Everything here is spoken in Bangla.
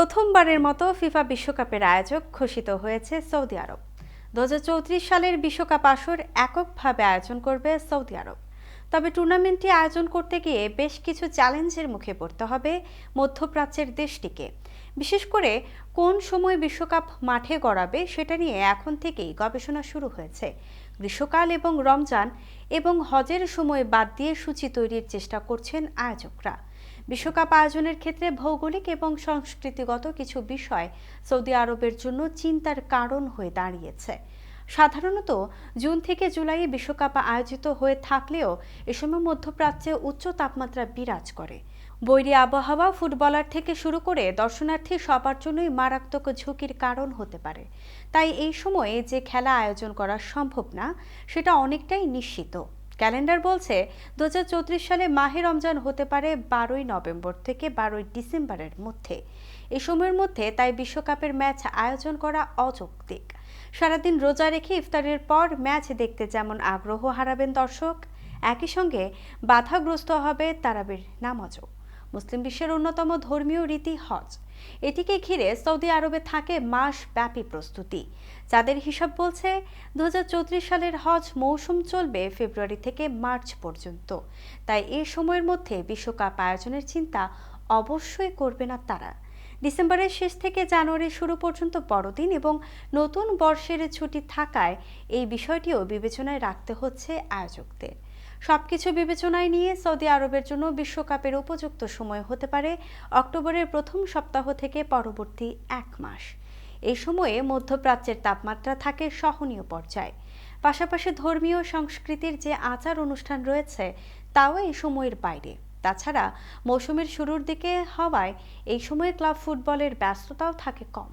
প্রথমবারের মতো ফিফা বিশ্বকাপের আয়োজক ঘোষিত হয়েছে সৌদি আরব। দু হাজার চৌত্রিশ সালের বিশ্বকাপ আসর এককভাবে আয়োজন করবে সৌদি আরব। তবে টুর্নামেন্টটি আয়োজন করতে গিয়ে বেশ কিছু চ্যালেঞ্জের মুখে পড়তে হবে মধ্যপ্রাচ্যের দেশটিকে। বিশেষ করে কোন সময় বিশ্বকাপ মাঠে গড়াবে সেটা নিয়ে এখন থেকেই গবেষণা শুরু হয়েছে। গ্রীষ্মকাল এবং রমজান এবং হজের সময় বাদ দিয়ে সূচি তৈরির চেষ্টা করছেন আয়োজকরা। বিশ্বকাপ আয়োজনের ক্ষেত্রে ভৌগোলিক এবং সংস্কৃতিগত কিছু বিষয় সৌদি আরবের জন্য চিন্তার কারণ হয়ে দাঁড়িয়েছে। সাধারণত জুন থেকে জুলাইয়ে বিশ্বকাপ আয়োজিত হয়ে থাকলেও এ সময় মধ্যপ্রাচ্যে উচ্চ তাপমাত্রা বিরাজ করে। বৈরী আবহাওয়া ফুটবলার থেকে শুরু করে দর্শনার্থী সবার জন্যই মারাত্মক ঝুঁকির কারণ হতে পারে। তাই এই সময়ে যে খেলা আয়োজন করা সম্ভব না, সেটা অনেকটাই নিশ্চিত। ক্যালেন্ডার বলছে দু হাজার চৌত্রিশ সালে মাহে রমজান হতে পারে বারোই নভেম্বর থেকে বারোই ডিসেম্বরের মধ্যে। এ সময়ের মধ্যে তাই বিশ্বকাপের ম্যাচ আয়োজন করা অযৌক্তিক। সারাদিন রোজা রেখে ইফতারের পর ম্যাচ দেখতে যেমন আগ্রহ হারাবেন দর্শক, একই সঙ্গে বাধাগ্রস্ত হবে তারাবির নামাজও। মুসলিম বিশ্বের অন্যতম ধর্মীয় রীতি হজ। এটিকে ঘিরে সৌদি আরবে থাকে মাস ব্যাপী প্রস্তুতি। যাদের হিসাব বলছে দু হাজার চৌত্রিশ সালের হজ মৌসুম চলবে ফেব্রুয়ারি থেকে মার্চ পর্যন্ত। তাই এই সময়ের মধ্যে বিশ্বকাপ আয়োজনের চিন্তা অবশ্যই করবে না তারা। ডিসেম্বরের শেষ থেকে জানুয়ারির শুরু পর্যন্ত বড়দিন এবং নতুন বর্ষের ছুটি থাকায় এই বিষয়টিও বিবেচনায় রাখতে হচ্ছে আয়োজকদের। সবকিছু বিবেচনায় নিয়ে সৌদি আরবের জন্য বিশ্বকাপের উপযুক্ত সময় হতে পারে অক্টোবরের প্রথম সপ্তাহ থেকে পরবর্তী এক মাস। এই সময়ে মধ্যপ্রাচ্যের তাপমাত্রা থাকে সহনীয় পর্যায়ে। পাশাপাশি ধর্মীয় সংস্কৃতির যে আচার অনুষ্ঠান রয়েছে, তাও এই সময়ের বাইরে। তাছাড়া মৌসুমের শুরুর দিকে হওয়ায় এই সময়ে ক্লাব ফুটবলের ব্যস্ততাও থাকে কম।